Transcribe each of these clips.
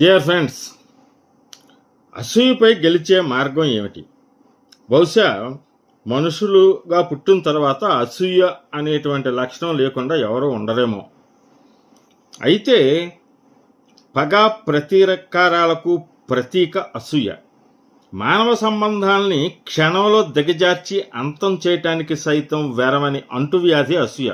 Dear friends అసూయపై గెలిచే మార్గం ఏమిటి? బహుశా మనుషులుగా పుట్టిన తర్వాత అసూయ అనేటువంటి లక్షణం లేకుండా ఎవరు ఉండరేమో. అయితే పగ ప్రతీకారాలకు ప్రతీక అసూయ. మానవ సంబంధాల్ని క్షణంలో దిగజార్చి అంతం చేయటానికి సైతం వెరవని అంటువ్యాధి అసూయ.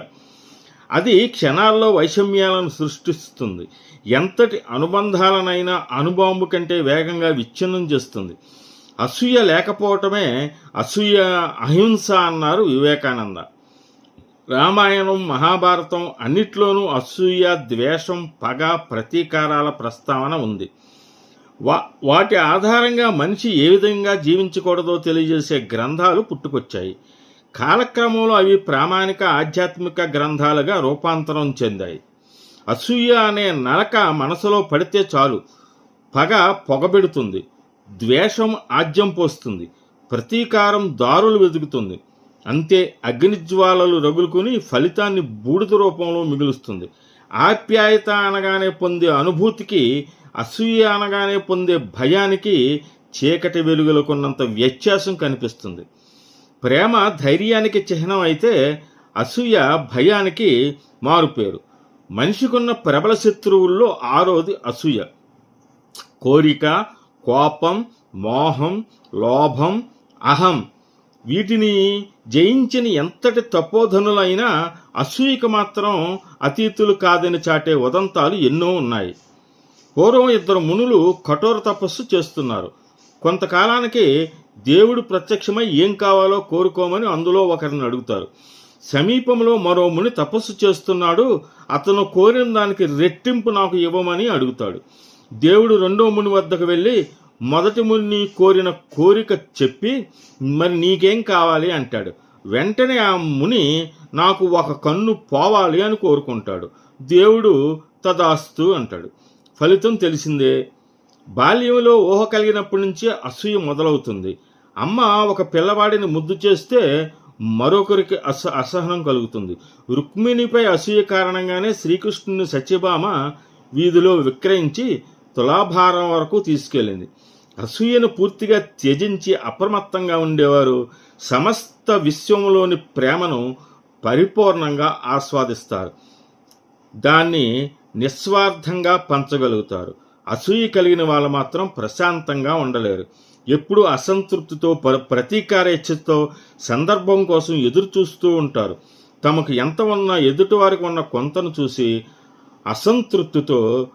అది క్షణాల్లో వైషమ్యాలను సృష్టిస్తుంది. ఎంతటి అనుబంధాలనైనా అనుబాంబు కంటే వేగంగా విచ్ఛిన్నం చేస్తుంది. అసూయ లేకపోవటమే అసూయ అహింస అన్నారు వివేకానంద. రామాయణం మహాభారతం అన్నిట్లోనూ అసూయ ద్వేషం పగ ప్రతీకారాల ప్రస్తావన ఉంది. వా వాటి ఆధారంగా మనిషి ఏ విధంగా జీవించకూడదో తెలియజేసే గ్రంథాలు పుట్టుకొచ్చాయి. కాలక్రమంలో అవి ప్రామాణిక ఆధ్యాత్మిక గ్రంథాలుగా రూపాంతరం చెందాయి. అసూయ అనే నలక మనసులో పడితే చాలు పగ పొగబెడుతుంది ద్వేషం ఆజ్యం పోస్తుంది ప్రతీకారం దారులు వెతుకుతుంది. అంతే అగ్నిజ్వాలలు రగులుకుని ఫలితాన్ని బూడిద రూపంలో మిగులుస్తుంది. ఆప్యాయత అనగానే పొందే అనుభూతికి అసూయ అనగానే పొందే భయానికి చీకటి వెలుగులకున్నంత వ్యత్యాసం కనిపిస్తుంది. ప్రేమ ధైర్యానికి చిహ్నం అయితే అసూయ భయానికి మారుపేరు. మనిషికున్న ప్రబల శత్రువుల్లో ఆరోది అసూయ. కోరిక కోపం మోహం లోభం అహం వీటిని జయించిన ఎంతటి తపోధనులైనా అసూయకు మాత్రం అతీతులు కాదని చాటే ఉదంతాలు ఎన్నో ఉన్నాయి. పూర్వం ఇద్దరు మునులు కఠోర తపస్సు చేస్తున్నారు. కొంతకాలానికి దేవుడు ప్రత్యక్షమై ఏం కావాలో కోరుకోమని అందులో ఒకరిని అడుగుతారు. సమీపంలో మరో ముని తపస్సు చేస్తున్నాడు. అతను కోరిన దానికి రెట్టింపు నాకు ఇవ్వమని అడుగుతాడు. దేవుడు రెండో ముని వద్దకు వెళ్ళి మొదటి ముని కోరిన కోరిక చెప్పి మరి నీకేం కావాలి? అంటాడు. వెంటనే ఆ ముని నాకు ఒక కన్ను పోవాలి అని కోరుకుంటాడు. దేవుడు తదాస్తు అంటాడు. ఫలితం తెలిసిందే. బాల్యంలో ఊహ కలిగినప్పటి నుంచి అసూయ మొదలవుతుంది. అమ్మ ఒక పిల్లవాడిని ముద్దు చేస్తే మరొకరికి అస అసహనం కలుగుతుంది. రుక్మిణిపై అసూయ కారణంగానే శ్రీకృష్ణుని సత్యభామ వీధిలో విక్రయించి తులాభారం వరకు తీసుకెళ్ళింది. అసూయను పూర్తిగా త్యజించి అప్రమత్తంగా ఉండేవారు సమస్త విశ్వంలోని ప్రేమను పరిపూర్ణంగా ఆస్వాదిస్తారు. దాన్ని నిస్వార్థంగా పంచగలుగుతారు. అసూయ కలిగిన వాళ్ళు మాత్రం ప్రశాంతంగా ఉండలేరు. ఎప్పుడూ అసంతృప్తితో ప్ర ప్రతీకారేచ్ఛతో సందర్భం కోసం ఎదురు చూస్తూ ఉంటారు. తమకు ఎంత ఉన్నా ఎదుటి వారికి ఉన్న కొంతను చూసి అసంతృప్తితో